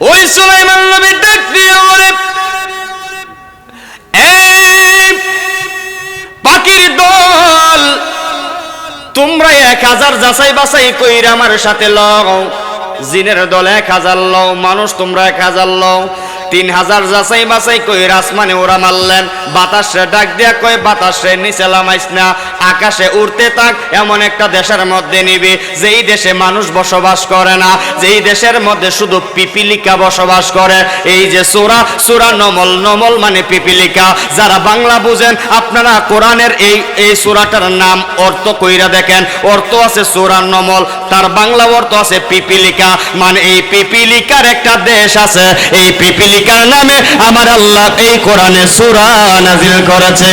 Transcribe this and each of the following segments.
ওই সুলাইমান নবী ডাক দিয়ে বলে পাখির দল, তোমরা এক হাজার যাচাই বাছাই কইরা আমার সাথে লও। জিনের দল এক হাজার লও, মানুষ তোমরা এক হাজার লও। তিন হাজার যাচাই বাছাই কই আসমানে ওরা মারলেন। বাতাসে ডাক দিয়া কয়, বাতাসে নিচে লামাইস না, আকাশে উড়তে থাক, এমন একটা দেশের মধ্যে নিবি, যেই দেশে মানুষ বসবাস করে না, যেই দেশের মধ্যে শুধু পিপিলিকা বসবাস করে। এই যে সোরা সোরা নমল নমল মানে পিপিলিকা। যারা বাংলা বুঝেন, আপনারা কোরআনের এই এই সোরাটার নাম অর্থ কইরা দেখেন। অর্থ আছে সোরা নমল। তার বাংলা অর্থ আছে পিপিলিকা। মানে এই পিপিলিকার একটা দেশ আছে। এই পিপিলিকার নামে আমার আল্লাহ এই কোরআনে সুরা নাজিল করেছে।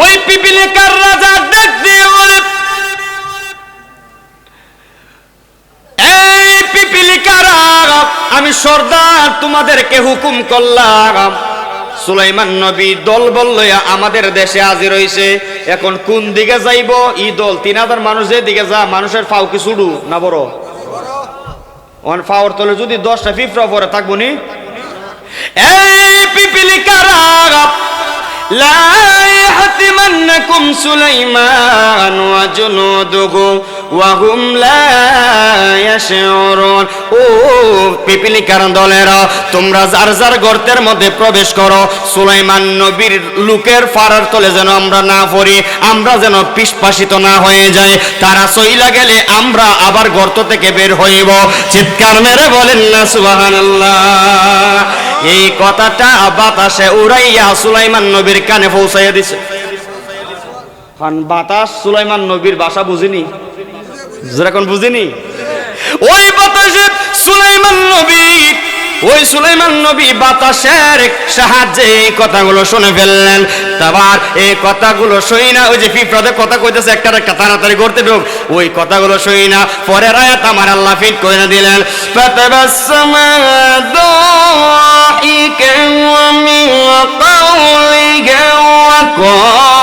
ওই পিপিলিকার রাজা ডাক দিয়ে বলে, এই পিপিলিকারা, আমি সর্দার তোমাদেরকে হুকুম করলাম। সুলাইমান নবী দল বল আমাদের দেশে হাজির হইছে। এখন কোন দিকে যাইব? ই দল, তিন হাজার মানুষ দিকে যা, মানুষের ফাও কি ছুডু না বড়? অন ফাওয়ার তলে যদি দশটা ফিফরা পরে থাকব নি? এই পিপিলিকারা لا يحتمنكم سليمان وجنوده وهم لا يشعرون ও পিপিলিকার দলেরা তোমরা যার যার গর্তের মধ্যে প্রবেশ করো সুলাইমান নবীর লুকের ফারার তলে যেন আমরা না পড়ি আমরা যেন পিসপাসিত না হয়ে যায় তারা সইলা গেলে আমরা আবার গর্ত থেকে বের হইব চিৎকার মেরে বলেন না সুবহানাল্লাহ এই কথাটা বাতাসে উড়াইয়া সুলাইমান নবীর কানে পৌঁছাইয়া দিছে। কারণ বাতাস সুলাইমান নবীর বাসা বুঝিনি? যেরকম বুঝিনি? ওই বাতাসে সুলাইমান নবী ওই সুলাইমান নবী বাতাসের সাহায্যে এই কথাগুলো শুনে ফেললেন তারপর এই কথাগুলো শুই না ওই যে পিঁপড়াদের কথা কইতেছে একটা একটা তাড়াতাড়ি করতে ঢোক ওই কথাগুলো শুই না পরের আয়াত আমার আল্লাহ ফিট করে দিলেন فتبسم ضاحكا ومن قولها وقال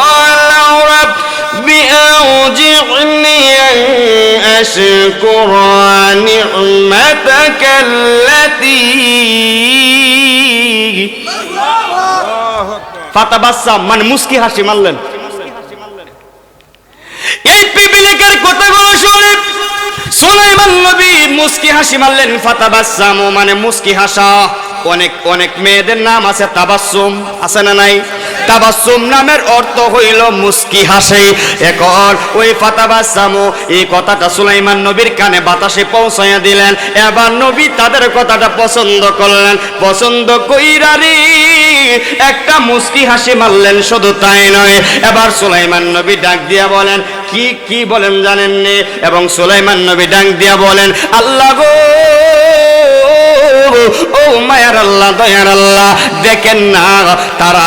رب أوجعني أن أشكر نعمتك التي ফাতাবাসাম মানে মুস্কি হাসি মারলেন এই পিপিলিকার কথাগুলো শুনে সুলাইমান নবী মুস্কি হাসি মারলেন ফাতাবাসাম মানে মুস্কি হাসা অনেক অনেক মেয়েদের নাম আছে তাবাসুম আছে না নাই তাবাসুম নামের অর্থ হইল মুস্কি হাসে। এখন ওই ফাতাবাসামু এই কথাটা সুলাইমান নবীর কানে বাতাসে পৌঁছাইয়া দিলেন। এবার নবী তাদের কথাটা পছন্দ করলেন। পছন্দ কইরা রে, একটা মুস্কি হাসি মারলেন শুধু তাই নয়। এবার সুলাইমান নবী ডাক দিয়া বলেন, কি কি বলেন জানেন জানেননি? এবং সুলাইমান নবী ডাক দিয়া বলেন, আল্লাহ গো ও মায়ার আল্লাহ, দয়ার আল্লাহ, দেখেন না তারা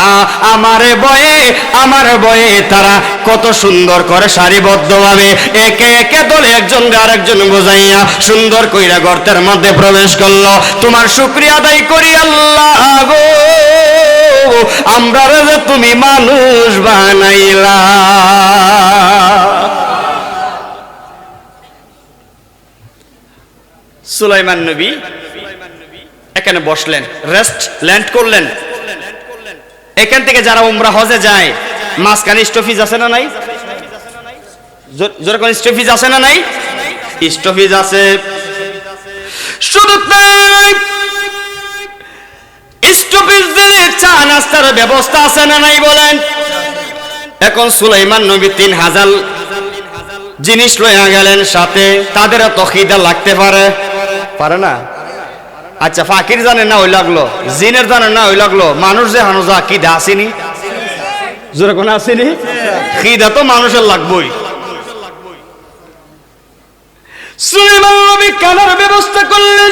আমারে বয়ে, আমার বয়ে তারা কত সুন্দর করে সারিবদ্ধভাবে একে একে দলে একজন আরেকজন বোঝাইয়া সুন্দর কইরা গর্তের মধ্যে প্রবেশ করল। তোমার শুক্রিয়া আদায় করি আল্লাহ গো। আমরা যে তুমি মানুষ বানাইলা। সুলাইমান নবী এখানে বসলেন রেস্ট ল্যান্ড করলেন। এখান থেকে যারা উমরা হজে যায়, মাঝখানে স্টফিজ আছে না নাই? যেরকম স্টফিজ আছে না নাই? স্টফিজ আছে। শুধু তাই দিলে চা নাস্তার ব্যবস্থা আছে না নাই বলেন? এখন সুলাইমান নবী তিন হাজার জিনিস লইয়া গেলেন সাথে, তাদের তো খিদা লাগতে পারে। পারে না? আচ্ছা ফাকির জানে না, ওই লাগল। জিনের জানে না, ওই লাগল। মানুষ যে হানুজা খিদা আসেনি? জোরে কোনো আসেনি? খিদা তো মানুষের লাগবই। নবী কানার ব্যবস্থা করলেন।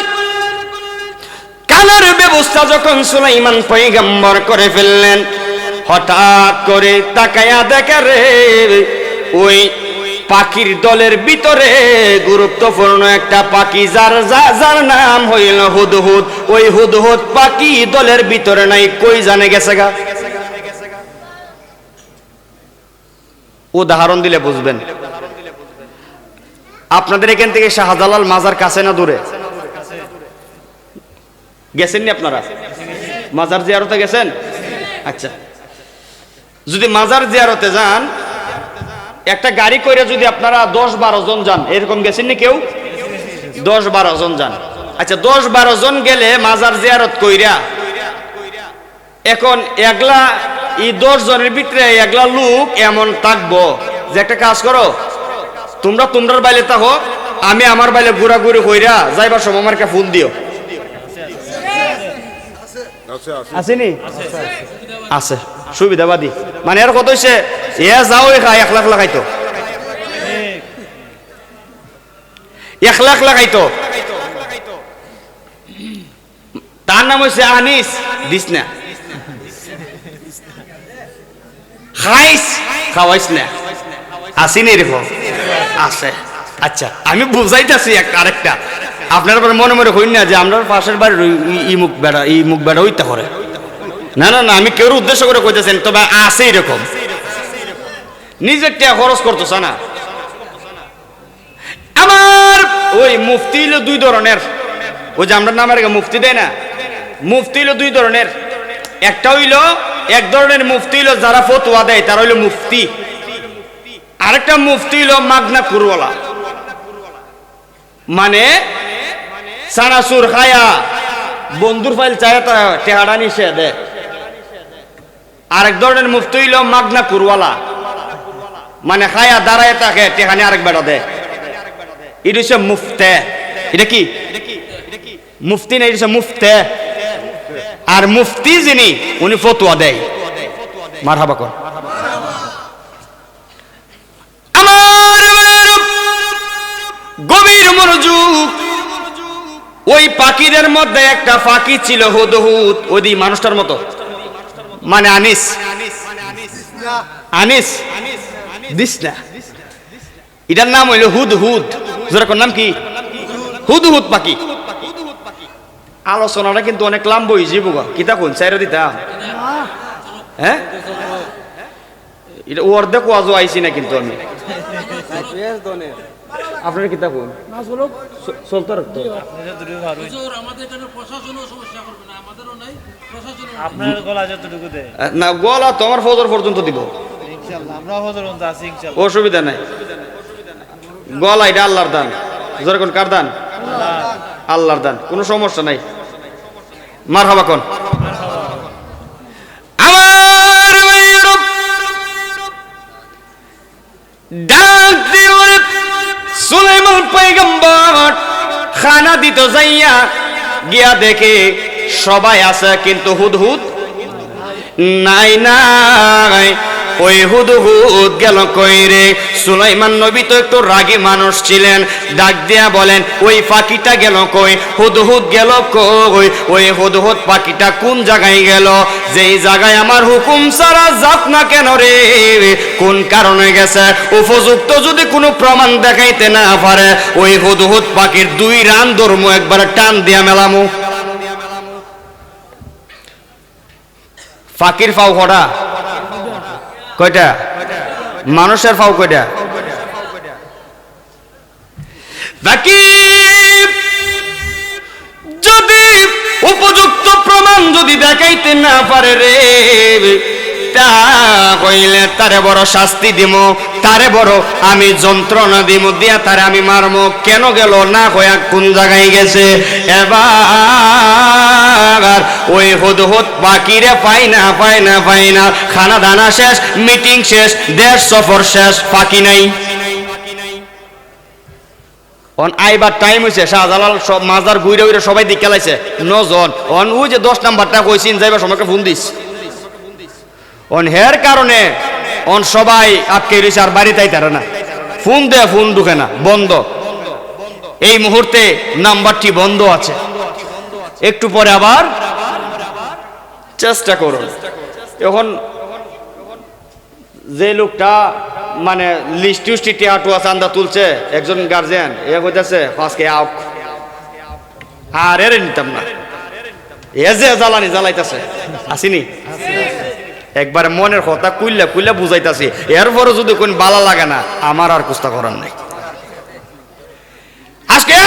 কানার ব্যবস্থা যখন সুলাইমান পয়গম্বর করে ফেললেন, হঠাৎ করে তাকায়া দেখে রে, ওই পাখির দলের ভিতরে গুরুত্বপূর্ণ একটা পাখি, যার যার নাম হইল হুদহুদ। ওই হুদহুদ পাখি দলের ভিতরে নাই, কই জানে গেছে গা? উদাহরণ দিলে বুঝবেন। আপনাদের এখান থেকে শাহজালাল মাজার কাছে না দূরে? গেছেননি আপনারা? মাজার জিয়ারতে গেছেন? আচ্ছা। যদি মাজার জিয়ারতে যান একটা গাড়ি করে যদি আপনারা দশ বারো জন যান, এরকম গেছেননি কেউ? দশ বারো জন যান। আচ্ছা দশ বারো জন গেলে মাজার জিয়ারত কইরা, এখন একলা এই দশ জনের ভিতরে একলা লোক এমন থাকব যে একটা কাজ করো, তোমরা তোমরার বাইলে থাকো, আমি আমার বাইলে ঘুরাঘুরি হইরা যাইবার সময় আমার ফোন দিও। আসেনি আছে। সুবিধাবাদী। মানে এর কত হইছে এ যাও এ খায় এক লাখ লাগাইতো। এক লাখ লাগাইতো। তার নাম হইছে আনিস দিস না? খাইস খাওয়াইস না? আসিনি এরকম আছে। আচ্ছা আমি বুঝাইতেছি একটা আরেকটা। আপনার মনে মনে হইন না যে আমরা পাশের বাড়ির ই- মুখ বেড়া ই মুখ বেড়া ওইটা করে না না না, আমি কেউ উদ্দেশ্য করে কইতেছেন, তবে আছে এরকম। নিজের টিয়া খরচ করতেছ না। আমার ওই মুফতি হইল দুই ধরনের। ওই যে আমরা নামের মুফতি দেয় না? মুফতি হইল দুই ধরনের। একটা হইল এক ধরনের মুফতি হইল যারা ফতুয়া দেয়, তারা হইল মুফতি। আরেকটা মুফতি হইল মাগনা কুরওয়ালা। মানে সানাসুর খায়া। বন্ধুর ফাইল চায় টেহাডা নিষে দে। আরেক ধরনের মুফতি হইল মাগনা কুরওয়ালা। মানে খায়া দাঁড়ায় তাকে টেহানি আরেক বেড়া দে। এটা হচ্ছে মুফতে। এটা কি? মুফতি না এটা মুফতে। আর মুফতি যিনি, উনি ফতুয়া দেয়। মার হাবা কর। ওই পাখিদের মধ্যে একটা পাখি ছিল হুদহুদ ওই মানুষটার মতো। মানে আনিস। আনিস। দিস না এটার নাম হইল হুদ হুদ যেরকম নাম কি? হুদ হুদ পাখি। আলোচনাটা কিন্তু অনেক লাম্ব বুগা। কিতা কোন চাইরা দিতাম হ্যাঁ? এটা অর্ধেক ওয়াজও আইছি না কিন্তু আমি। আপনার কিতা কোন চলতে রাখতো না আমাদেরও নাই প্রশাসনও আপনার গলা যতটুকু দেয়। না তো আমার ফজর পর্যন্ত দিব। অসুবিধা নাই। গলা এটা আল্লাহর দান। যেরকম কার দান? আল্লাহর দান। কোনো সমস্যা নাই। মার হাবা কোন? খানা দিত যাইয়া গিয়া দেখে সবাই আছে কিন্তু হুদহুদ নাই নাই। ওই হুদহুদ গেল কই রে? সুলাইমান নবী তো একটু রাগী মানুষ ছিলেন। ডাক দিয়া বলেন, ওই পাখিটা গেল কই? হুদহুদ গেল কই? ওই হুদহুদ পাখিটা কোন জায়গায় গেল? যেই জায়গায় আমার হুকুম ছাড়া যাত না কেন রে? কোন কারণে গেছে? উপযুক্ত যদি কোনো প্রমাণ দেখাইতে না পারে, ওই হুদহুদ পাখির দুই রান ধর্ম, একবার টান দিয়া মেলামু। ফাকির ফাও কটা কয়টা? মানুষের ফাও কয়টা? বাকি যদি উপযুক্ত প্রমাণ যদি দেখাইতে না পারে রে, তা কইলে তারে বড় শাস্তি দিব তারে বড় আমি যন্ত্রণা দিব দিয়া তারে আমি মারমো। কেন গেল? না কয়া কোন জায়গায় গেছে? এবার ওই হুদ হুদ বাকিরে পাই না পাই না পাই না। খানা দানা শেষ, মিটিং শেষ, দেশ সফর শেষ, ফাঁকি নাই। অন আইবার টাইম হয়েছে শাহজালাল সব মাজার ঘুরে ঘুরে সবাই দিকে নজন অন ওই যে দশ নাম্বারটা কইছিন সময়কে ফোন দিস। অন হের কারণে অন সবাই আটকে রয়েছে আর বাড়িতে তারা না। ফোন দে ফোন ঢুকে না, বন্ধ। এই মুহূর্তে নাম্বারটি বন্ধ আছে। একটু পরে আবার চেষ্টা করুন। এখন যে লোকটা মানে লিস্ট টিস্টি টিয়া চান্দা তুলছে, একজন গার্জিয়ান এ কইতাছে ফাঁসকে আউক আর এর নিতাম না। এ যে জ্বালানি জ্বালাইতাছে, আসিনি? একবার মনের কথা কুইল্লা কুইল্লা বুঝাইতাছি। এরপরে যদি কোন বালা লাগে না, আমার আর কুস্তা করার নাই। আজকে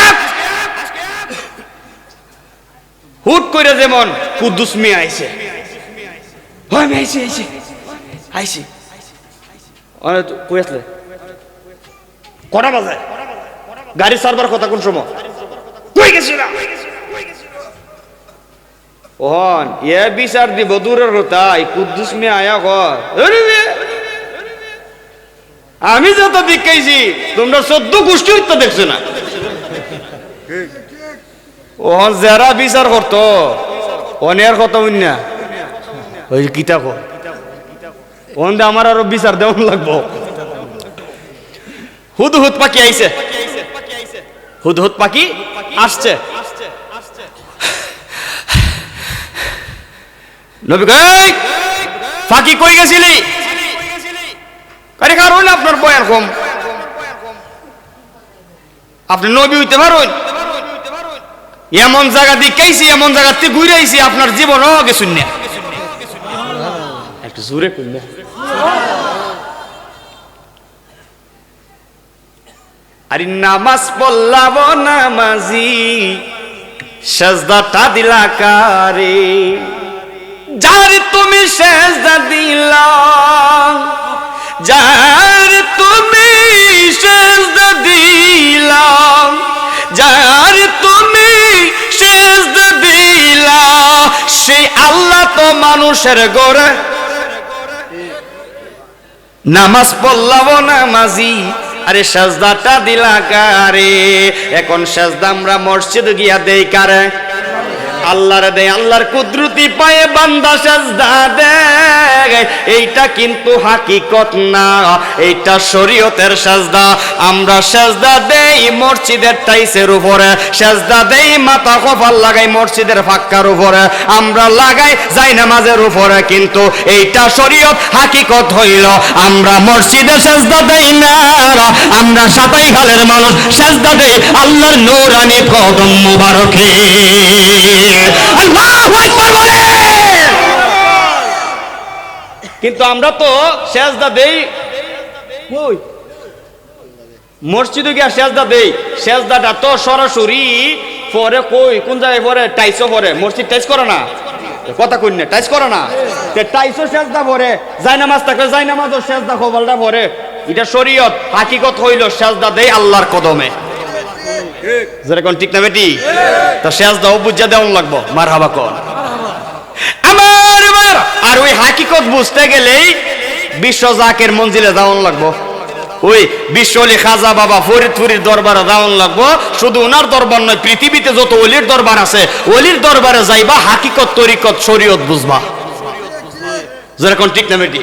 হুট করে যেমন কুদ্দুস মেয়ে আইছে। হয় আমি আইছি আইছি। আইছি। অনে তো- কই আসলে? কটা বাজে? গাড়ি সারবার কথা কোন সময়? কই গেছিলা? ওহন এ বিচার দিব দূরের এই কুদ্দুস মেয়ে আয়া কর। আমি যত দেখাইছি তোমরা চোদ্দ গোষ্ঠী তো দেখছ না। ওহন যারা বিচার করতো অনের কত না। ওই কিতা কর ওহন দে আমার আরও বিচার দেওয়ান লাগবো। হুদ হুদ পাখি আইছে। হুদ হুদ পাখি আসছে। নবী কয়, "এই, ফাঁকি কই গেছিলি? আরে কারণ আপনার বয়ার কম। আপনি নবী হইতে পারুন এমন জায়গা দেখাইছি, এমন জায়গাতে ঘুরে আইছি আপনার জীবনও গেছুন না। একটু জোরে কইনা আরে নামাজ পড়লাম নামাজি, সাজদাটা দিলা কারে? যার তুমি সেজদা দিলা, যার তুমি সেজদা দিলা, যার তুমি সেই আল্লাহ তো মানুষের গড়ে। নামাজ পড়লাম নামাজি, আরে সাজদাটা দিলা কারে। এখন সাজদা আমরা মসজিদ গিয়া দেই কারে। আল্লাহর দে আল্লাহর কুদরতি পায়ে বান্দা সাজদা দে এইটা কিন্তু হাকিকত না, এইটা শরীয়তের সাজদা। আমরা সাজদা দেই মসজিদের টাইসের উপরে, সাজদা দেই মাথা কপাল লাগাই মসজিদের ফাক্কার উপরে। আমরা লাগাই যাই নামাজের উপরে, কিন্তু এইটা শরীয়ত হাকিকত হইল। আমরা মসজিদে সাজদা দেই না, আমরা সাতাই খালের মানুষ সাজদা দেই আল্লাহর নূরানি কদম মুবারকে। কিন্তু আমরা তো সেজদা দেই। কই? মসজিদে গিয়া সেজদা দেই। সেজদাটা তো সরাসরি পরে কই? কোন জায়গায় পরে? টাইসও পরে। মসজিদ টাইস করে না? কথা কই না টাইস করে না? তে টাইসও সেজদা পরে যাই নামাজ থাকে যাই নামাজও সেজদা খবলটা পরে। এটা শরীয়ত হাকিকত হইল সেজদা দেই আল্লাহর কদমে। যেরকম ঠিক না বেটি? তা সেজদাও বুঝা দেওয়ান লাগবো। মার হাবা কন আমার এবার আর ওই হাকিকত বুঝতে গেলেই বিশ্ব জাকের মঞ্জিলে যাওয়ান লাগবো। ওই খাজা বাবা ফরিদপুরের দরবারে যাওয়ান লাগবো। শুধু ওনার দরবার নয় পৃথিবীতে যত অলির দরবার আছে অলির দরবারে যাইবা হাকিকত তরিকত শরীয়ত বুঝবা। যেরকম ঠিক না বেটি?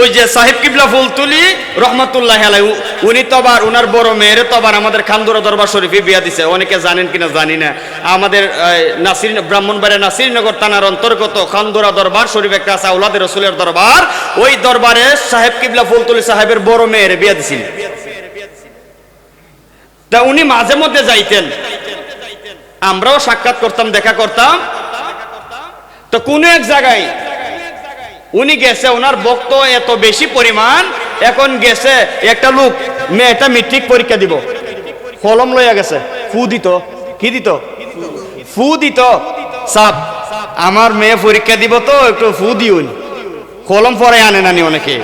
ওই যে সাহেব কিবলা ফুলতুলি, রহমতুল্লাহ উনি তো আবার ওনার বড় মেয়ের তো আবার আমাদের খান্দুরা দরবার শরীফে বিয়া দিছে। অনেকে জানেন কিনা জানি না। আমাদের নাসির ব্রাহ্মণবাড়িয়া নাসিরনগর থানার অন্তর্গত খান্দুরা দরবার শরীফ একটা আছে আউলাদের রসুলের দরবার। ওই দরবারে সাহেব কিবলা ফুলতুলি সাহেবের বড় মেয়ের বিয়া দিছিল। তা উনি মাঝে মধ্যে যাইতেন। আমরাও সাক্ষাৎ করতাম, দেখা করতাম। তো কোনো এক জায়গায় উনি গেছে, ওনার বক্ত এত বেশি পরিমাণ, এখন গেছে একটা লোক, মেয়েটা মেট্রিক পরীক্ষা দিব। কলম লইয়া গেছে, ফু দিত। কি দিত? ফু দিত। সাপ, আমার মেয়ে পরীক্ষা দিব তো, একটু ফু দিউন। কলম পরে আনে নানি অনেকে?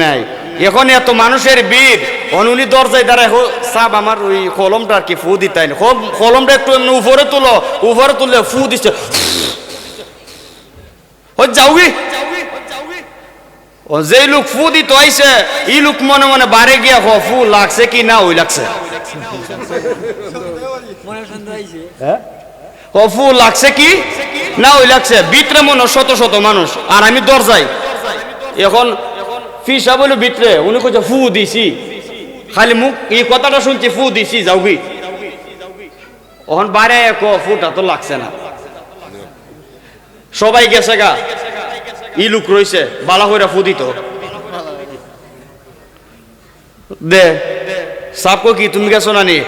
নাই। এখন এত মানুষের ভিড় অনুনি দরজায় দাঁড়ায় সাপ আমার ওই কলমটা আর কি ফু দিতাই কলমটা একটু উপরে তুলো, উপরে তুললে ফু দিচ্ছে। ও যাওগি ও যে লোক ফু দিত আইছে ই লোক মনে মনে বারে গিয়া হ ফু লাগছে কি না ওই লাগছে? ও ফু লাগছে কি না ওই লাগছে। ভিতরে মনে শত শত মানুষ আর আমি দরজাই এখন ফিসা বলে ভিতরে উনি কইছে ফু দিছি। খালি মুখ এই কথাটা শুনছি ফু দিছি যাও কি ওখান বাইরে এক ফুটা তো লাগছে না। সবাই গেছে গা। ই লুক রইছে বালা হইরা ফু দিত। দে সাপকো কি তুমি গেছো নানি?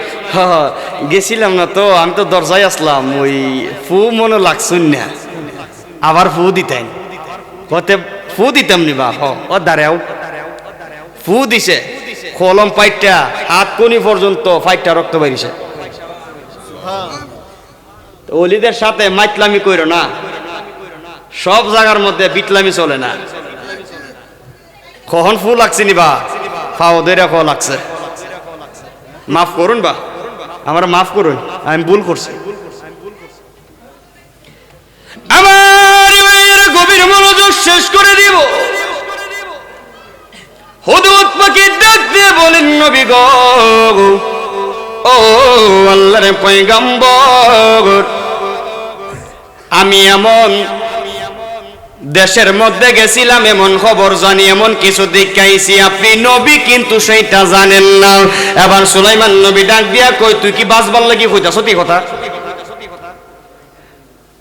গেছিলাম না তো, আমি তো দরজায় আসলাম, ওই ফু মনে লাগছুন না। আবার ফু দিতেন। কতে ফু দিতাম নি বা ও দাঁড়াও। ফু দিছে, কলম পাইটটা, হাত কোনি পর্যন্ত ফাইটটা রক্ত তো অলিদের সাথে মাইতলামি কইরো না। সব জায়গার মধ্যে বিটলামি চলে না। কখন ফু লাগছে নি বা ফাও দইরা খ লাগছে। মাফ করুন বা? আমার মাফ করুন, আমি ভুল করছি। আমার গভীর মনোযোগ শেষ করে দিব। হুদুদ পাখি ডাক দিয়ে বলেন, নবী গো, ও আল্লাহর পয়গম্বর, আমি এমন দেশের মধ্যে গেছিলাম, এমন খবর জানি, এমন কিছু দেখাইছি। আপনি নবী, কিন্তু সেইটা জানেন না। এবার সুলাইমান নবী ডাক দিয়া কই তুই কি বাঁচবার লাগি কইতা? সত্যি কথা।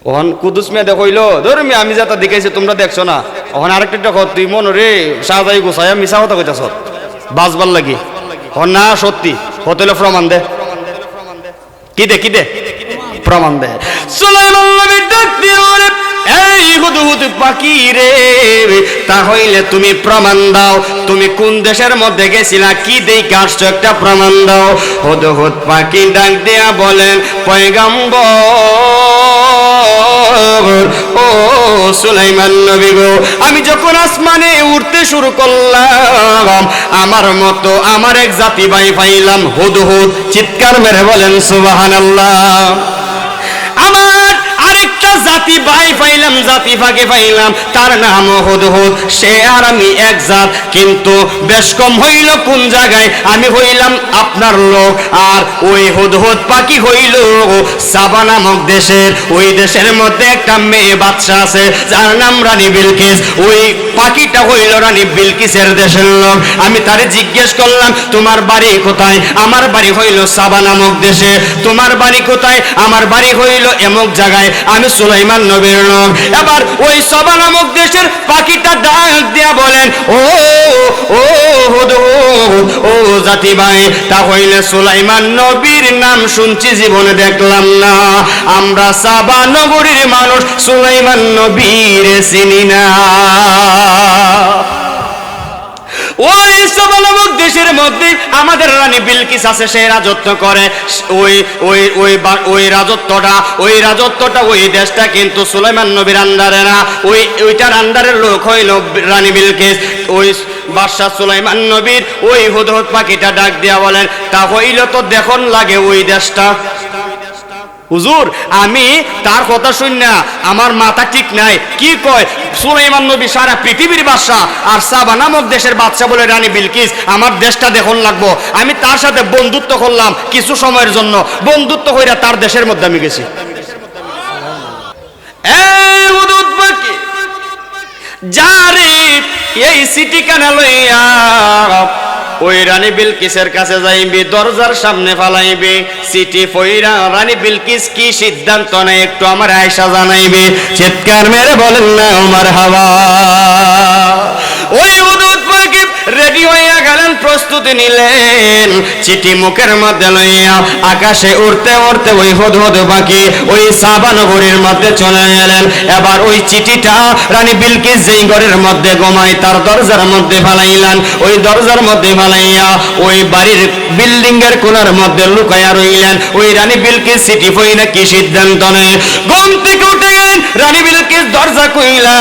ওহন কুদুস মেয়ে দেখইল ধর্মী আমি যেটা দেখাইছি, তোমরা দেখছ না? ওহন আরেকটা দেখো তুই মন রে, সাজাই গোসাই মিশা কথা কইতাছ বাঁচবার লাগি। হন না, সত্যি হতেলে প্রমাণ দে। কি দে কি দে? প্রমাণ দে। সুলাইমান নবী ডাক দিয়ে এই হুদহুদ পাখি রে তাহলে তুমি প্রমাণ দাও। তুমি কোন দেশের মধ্যে গেছিলা, কি দেখে আসছো একটা প্রমাণ দাও। হুদহুদ পাখি ডাক দিয়া বলেন, পয়গম্বর, ও সুলাইমান নবী গো, আমি যখন আসমানে উঠতে শুরু করলাম, আমার মতো আমার এক জাতি ভাই পাইলাম হুদহুদ। চিৎকার মেরে বলেন আমার আরেকটা জাতি ভাই পাইলাম, জাতি ফাঁকে পাইলাম। তার নাম হুদহুদ সে আর আমি এক জাত। কিন্তু বেশ কম হইল কোন জায়গায়? আমি হইলাম আপনার লোক, আর ওই হুদহুদ পাখি হইল সাবা নামক দেশের, ওই দেশের মধ্যে একটা মেয়ে বাচ্চা আছে, যার নাম রানী বিলকিস। ওই পাখিটা হইল রানী বিলকিসের দেশের লোক। আমি তারে জিজ্ঞেস করলাম, তোমার বাড়ি কোথায়? আমার বাড়ি হইল সাবা নামক দেশে। তোমার বাড়ি কোথায়? আমার বাড়ি হইল এমক জায়গায়। আমি সুলাইমান নবীর নাম এবার ওই সবা নামক দেশের পাখিটা ডাক দিয়া বলেন, ও ও ও জাতি ভাই তা হইলে সুলাইমান নবীর নাম শুনছি, জীবনে দেখলাম না। আমরা সাবা নগরীর মানুষ, সুলাইমান নবীর চিনি না। ওই সবালমক দেশের মধ্যে আমাদের রানী বিলকিস আছে, সে রাজত্ব করে। ওই ওই ওই ওই রাজত্বটা ওই রাজত্বটা ওই দেশটা কিন্তু সুলাইমান নবীর আন্ডারে না। ওই, ওইটার আন্ডারের লোক হইল রানী বিলকিস। ওই বাদশাহ সুলাইমান নবীর ওই হুদহুদ পাখিটা ডাক দিয়া বলেন, তা হইল তো দেখুন লাগে ওই দেশটা। হুজুর, আমি তার কথা শুন না, আমার মাথা ঠিক নাই। কি কয়? সুলাইমান নবী সারা পৃথিবীর বাদশা আর সাবা নামক দেশের বাদশা বলে রানী বিলকিস, আমার দেশটা দেখুন লাগবো। আমি তার সাথে বন্ধুত্ব করলাম কিছু সময়ের জন্য। বন্ধুত্ব হইরা তার দেশের মধ্যে আমি গেছি। যারে এই সিটি কানা লইয়া ওই রানী বিলকিসের কাছে যাইবি, দরজার সামনে ফালাইবি। সিটি ফইরা রানী বিলকিস কি সিদ্ধান্ত নেয়, একটু আমার আয়সা জানাইবি। চিৎকার মেরে বলেন না, আমার হাওয়া। ওই রেডি হইয়া গেলেন, প্রস্তুতি নিলেন। চিঠি মুখের মধ্যে লইয়া আকাশে উড়তে উড়তে ওই হদ হদ পাখি ওই সাবানগরীর মধ্যে চলে গেলেন। এবার ওই চিঠিটা রানী বিলকিস যেই ঘরের মধ্যে ঘুমায়, তার দরজার মধ্যে ফালাইলেন। ওই দরজার মধ্যে ফালাইয়া ওই বাড়ির বিল্ডিং এর কোনার মধ্যে লুকাইয়া রইলেন। ওই রানী বিলকিস চিঠি না কি সিদ্ধান্ত নেয়? ঘুম থেকে উঠে গেলেন, রানী বিলকিস দরজা কইলা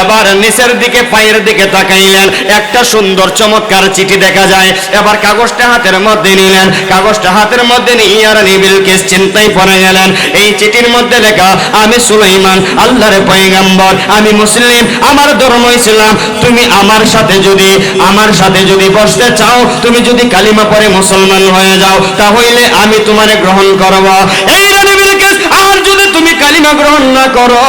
এবার নিচের দিকে, পায়ের দিকে তাকাইলেন। একটা সুন্দর চমৎকার চিঠি দেখা যায়। এবার কাগজটা হাতের মধ্যে নিলেন, কাগজটা হাতের মধ্যে নিয়ে বিলকিস চিন্তায় পড়ে গেলেন। এই চিঠির মধ্যে লেখা, আমি সুলাইমান, আল্লাহর পয়গাম্বর, আমি মুসলিম, আমার ধর্ম ইসলাম। তুমি আমার সাথে যদি, আমার সাথে যদি বসতে চাও, তুমি যদি কালিমা পরে মুসলমান হয়ে যাও, তাহলে আমি তোমারে গ্রহণ করব। এই আর যদি তুমি কালিমা গ্রহণ না করো,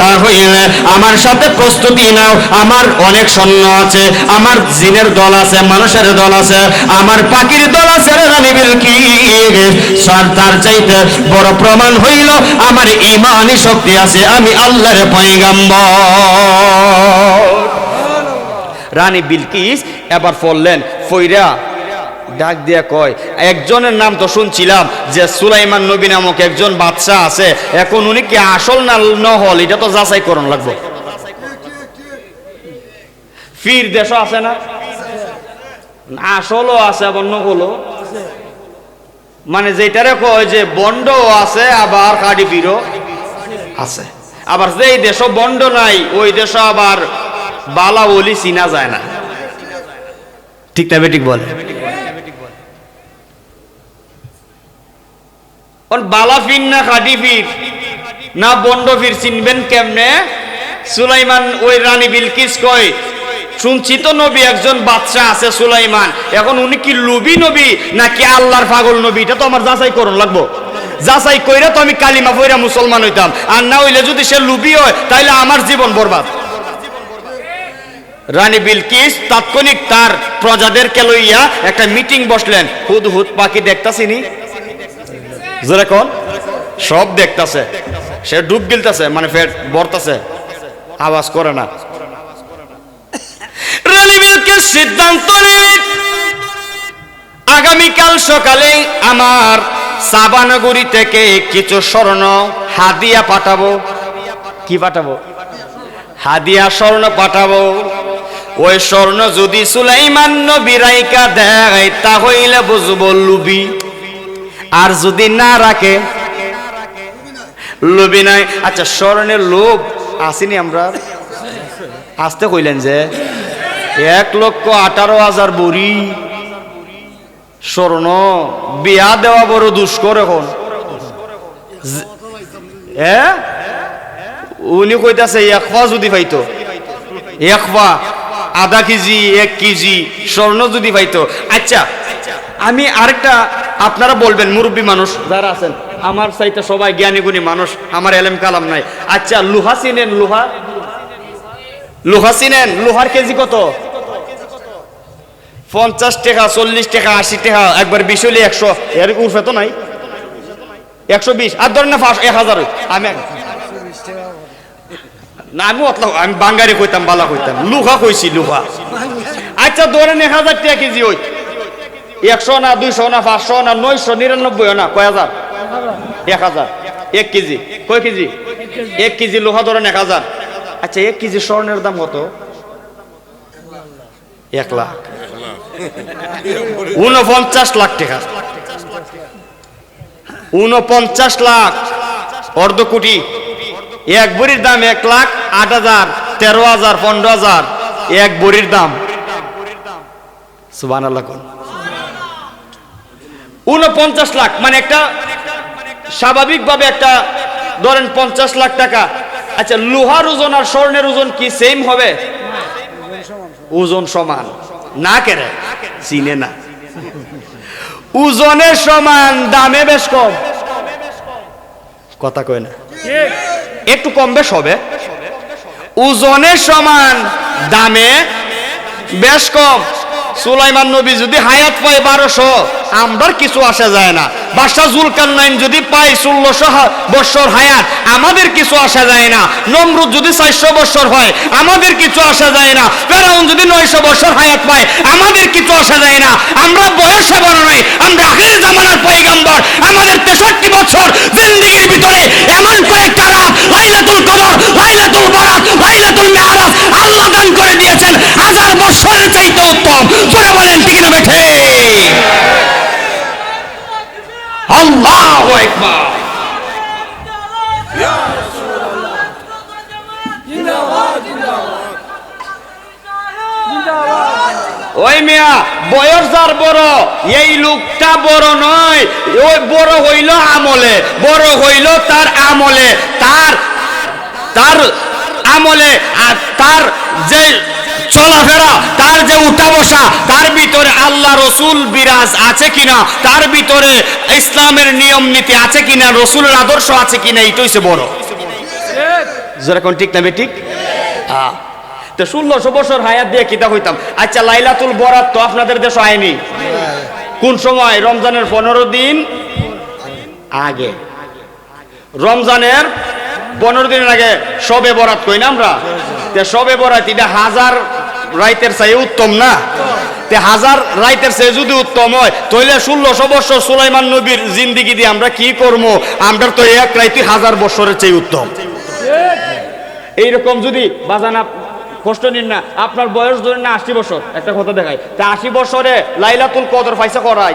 তাহলে আমার সাথে প্রস্তুতি নাও। আমার অনেক সৈন্য আছে আমার জিনের দল আছে, মানুষের দল আছে, আমার পাখির দল আছে রানী তার চাইতে বড় প্রমাণ হইল, আমার ইমানি শক্তি আছে, আমি আল্লাহর পয়গাম্বর। রানী বিলকিস এবার পড়লেন ফইরা, ডাক দিয়া কয়, একজনের নাম তো শুনছিলাম যে সুলাইমান নবী নামক একজন বাচ্চা আছে, এখন উনি কি আসল না নহল? এটা তো যাচাই করণ লাগবে। ফির দেশ আছে না। আসলও আছে আবার নহলও মানে যেটারে কয় যে বন্ডও আছে, আবার কাডি ফিরও আছে। আবার যেই দেশ বন্ড নাই, ওই দেশ আবার বালা ওলি চিনা যায় না। ঠিক না বেঠিক বলে? বালা ফির না খাটি ফির? না বন্ড ফির চিনবেন কেমনে? সুলাইমান ওই রানী বিলকিস কয় শুনছি তো নবী একজন বাচ্চা আছে সুলাইমান। এখন উনি কি লুবি নবী নাকি আল্লাহর পাগল নবী? এটা তো আমার যাচাই করুন লাগবো। যাচাই কইরা তো আমি কালিমা পইরা মুসলমান হইতাম। আর না হইলে যদি সে লুবি হয় তাহলে আমার জীবন বরবাদ। রানী বিলকিস তাৎক্ষণিক তার প্রজাদেরকে লইয়া একটা মিটিং বসলেন। হুদ হুদ পাখি দেখতাছিনি যেরকম সব দেখতাছে। সে ডুব গিলতাছে মানে ফের বর্তাছে। আওয়াজ করে না। রানী বিলকিস সিদ্ধান্ত আগামীকাল সকালে আমার সাবানগরী থেকে কিছু স্বর্ণ হাদিয়া পাঠাবো। কি পাঠাবো? হাদিয়া স্বর্ণ পাঠাবো। ওই স্বর্ণ যদি সুলাইমান নবী দেয় তাহলে বুঝব লুবি। আর যদি না রাখে? লোভি নাই। আচ্ছা স্বর্ণের লোভ আসেনি আমরা? আসতে কইলেন যে এক লক্ষ আঠারো হাজার বড়ি। স্বর্ণ, বিয়া দেওয়া বড় দুষ্কর এখন। এ? উনি কইতাছে একফা যদি পাইতো। একফা, আধা কেজি, এক কেজি স্বর্ণ যদি পাইতো। আচ্ছা আমি আরেকটা, আপনারা বলবেন, মুরব্বী মানুষ যারা আছেন, আমার চাইতে সবাই জ্ঞানী গুণী মানুষ, আমার এলেম কালাম নাই। আচ্ছা লোহা চিনেন, লোহা? লোহা চিনেন, লোহার কেজি কত? পঞ্চাশ টাকা, চল্লিশ টাকা, আশি টাকা, একবার বিশ হলে একশো। এর উর্ফে তো নাই। একশো বিশ। আর ধরেন না এক হাজার। আমি না, আমি অতলা আমি বাঙ্গারি কইতাম, বালা কইতাম। লুহা কইছি, লুহা। আচ্ছা ধরেন এক হাজার টাকা কেজি ওই একশো না, দুইশো না, পাঁচশো না, নয়শো, নিরানব্বই না, কয় হাজার? এক হাজার। এক কেজি। কয় কেজি? এক কেজি লোহা ধরেন এক হাজার। আচ্ছা এক কেজি স্বর্ণের দাম কত? এক লাখ। উনপঞ্চাশ লাখ টাকা। উনপঞ্চাশ লাখ অর্ধ কোটি। এক বড়ির দাম এক লাখ আট হাজার, তেরো হাজার, পনেরো হাজার, এক বড়ির দাম। সুবান উনপঞ্চাশ লাখ মানে একটা স্বাভাবিকভাবে একটা ধরেন পঞ্চাশ লাখ টাকা। আচ্ছা লোহার ওজন আর স্বর্ণের ওজন কি সেম হবে? ওজন সমান। না কেরে চিনে না। ওজনের সমান, দামে বেশ কম। কথা কয় না। একটু কম বেশ হবে। ওজনের সমান, দামে বেশ কম। সুলাইমান নবী যদি হায়াত পায় বারোশো আমরার কিছু আসা যায় না। বাদশা জুলকার নাইন যদি পাই ষোলোশো বৎসর হায়াত, আমাদের কিছু আসা যায় না। নমরুদ যদি চারশো বৎসর হয়, আমাদের কিছু আসা যায় না। ফেরাউন যদি নয়শো বৎসর হায়াত পায়, আমাদের কিছু আসা যায় না। আমরা বয়সে বড় নই আমরা আখের জামানার পয়গাম্বর। আমাদের তেষট্টি বছর জিন্দিগির ভিতরে এমন কয়েকটা রাত লাইলাতুল কদর, লাইলাতুল বারাত, লাইলাতুল মেহরাজ আল্লাহ দান করে দিয়েছেন। হাজার বছরের চাইতে উত্তম। তোরা বলেন ঠিক না বেঠে। আল্লাহু আকবার। ওই মিয়া, বয়স যার বড়, এই লোকটা বড় নয় ওই বড় হইল আমলে, বড় হইল তার আমলে, তার তার আমলে আর তার যে চলাফেরা, তার যে উঠা বসা তার ভিতরে আল্লাহ রসুল বিরাজ আছে কিনা, তার ভিতরে ইসলামের নিয়ম নীতি আছে কিনা, রসুলের আদর্শ আছে কিনা, এইটাই হচ্ছে বড়। যেরকম ঠিক না ঠিক? হ্যাঁ তো ষোলোশো বছর হায়াত দিয়ে কিতা হইতাম। আচ্ছা লাইলাতুল বরাত তো আপনাদের দেশ হয়নি? কোন সময়? রমজানের পনেরো দিন আগে। রমজানের পনেরো দিনের আগে সবে বরাত কই না আমরা? সবে বরাত, এটা হাজার রাইতের চাই উত্তম না। তে হাজার রাইতের চেয়ে যদি উত্তম হয়, তাহলে ষোলোশো বছর সুলাইমান নবীর জিন্দিগি দিয়ে আমরা কি করব আমরা তো এক রাইতে হাজার বছরের চেয়ে উত্তম। এইরকম যদি বাজানা কষ্ট নিন না, আপনার বয়স ধরেন না আশি বছর, একটা কথা দেখায় তা আশি বছরে লাইলাতুল কদর পাইছে করাই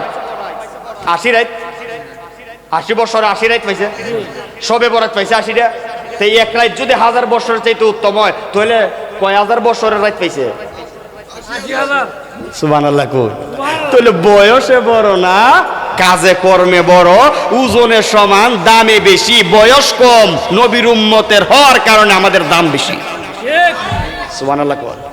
আশি রাইত? আশি বছর আশি রাইত পাইছে? সবে বরাত পাইছে আশিটা? তো এক রাইত যদি হাজার বছরের চাইতে উত্তম হয়, তাহলে কয় হাজার বছরের রাইত পাইছে? সুবান আল্লাহ কই? তাহলে বয়সে বড় না? কাজে কর্মে বড় ওজনে সমান দামে বেশি বয়স কম। নবীর উম্মতের হওয়ার কারণে আমাদের দাম বেশি। সুবান আল্লাহ কই?